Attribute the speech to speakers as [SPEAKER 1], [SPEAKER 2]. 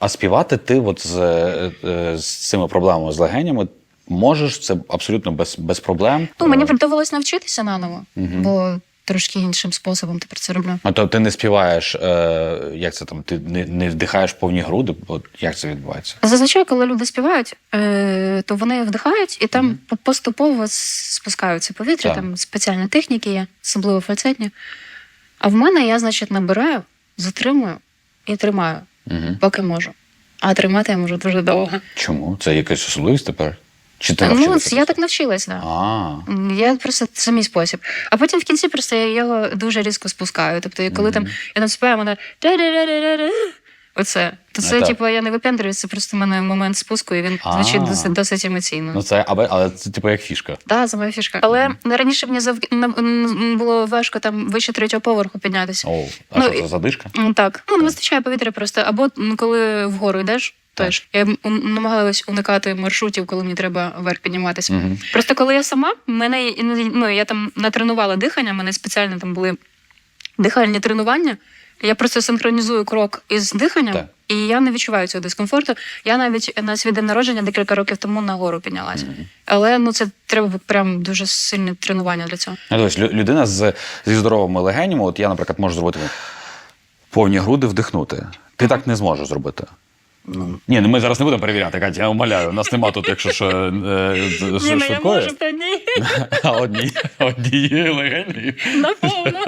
[SPEAKER 1] А співати ти от з, е, е, з цими проблемами з легенями можеш це абсолютно без, без проблем.
[SPEAKER 2] Ну, мені
[SPEAKER 1] Е,
[SPEAKER 2] довелось навчитися наново,
[SPEAKER 1] Мгм.
[SPEAKER 2] бо трошки іншим способом тепер це роблю.
[SPEAKER 1] А то ти не співаєш, е, як це там, ти не, не вдихаєш повні груди, от як це відбувається?
[SPEAKER 2] Зазвичай, коли люди співають, е, то вони вдихають і там по- поступово спускаються повітря,
[SPEAKER 1] Так.
[SPEAKER 2] там спеціальні техніки є, особливо фальцетні. А в мене я, значить, набираю, затримую і тримаю,
[SPEAKER 1] Угу.
[SPEAKER 2] поки можу. А тримати я можу дуже довго.
[SPEAKER 1] Чому? Це якась особливість тепер? Чи ти
[SPEAKER 2] Ну,
[SPEAKER 1] навчилася?
[SPEAKER 2] я так навчилась, да.
[SPEAKER 1] А,
[SPEAKER 2] Я просто це мій спосіб. А потім в кінці просто я його дуже різко спускаю. Тобто, коли там я там співаю, мене «да-да-да-да-да», оце. То
[SPEAKER 1] Ну,
[SPEAKER 2] це, типу, я не випендрююсь, це просто в мене момент спуску, і він звучить досить, досить емоційно.
[SPEAKER 1] ну це, але, але це типу як фішка.
[SPEAKER 2] Так, це моя фішка. Але раніше мені зав... було важко там вище третього поверху піднятися.
[SPEAKER 1] О, а
[SPEAKER 2] Ну,
[SPEAKER 1] що це задишка?
[SPEAKER 2] Так, ну не вистачає повітря просто. Або коли вгору йдеш, теж я намагалась уникати маршрутів, коли мені треба вверх підніматися.
[SPEAKER 1] Угу.
[SPEAKER 2] Просто коли я сама, мене ну, я там натренувала дихання, мене спеціально там були дихальні тренування. Я просто синхронізую крок із диханням,
[SPEAKER 1] Так.
[SPEAKER 2] і я не відчуваю цього дискомфорту. Я навіть на свій день народження декілька років тому нагору піднялася. Але ну це треба прям дуже сильне тренування для цього.
[SPEAKER 1] Ну, лю- людина з, зі здоровими легенями, от я, наприклад, можу зробити повні груди вдихнути. Ти так не зможеш зробити. Ні, ну ми зараз не будемо перевіряти, Катя, я умоляю. У нас нема тут, якщо що, е, з- з- швидкої.
[SPEAKER 2] та ні.
[SPEAKER 1] А одні, однієї легені.
[SPEAKER 2] Наповно.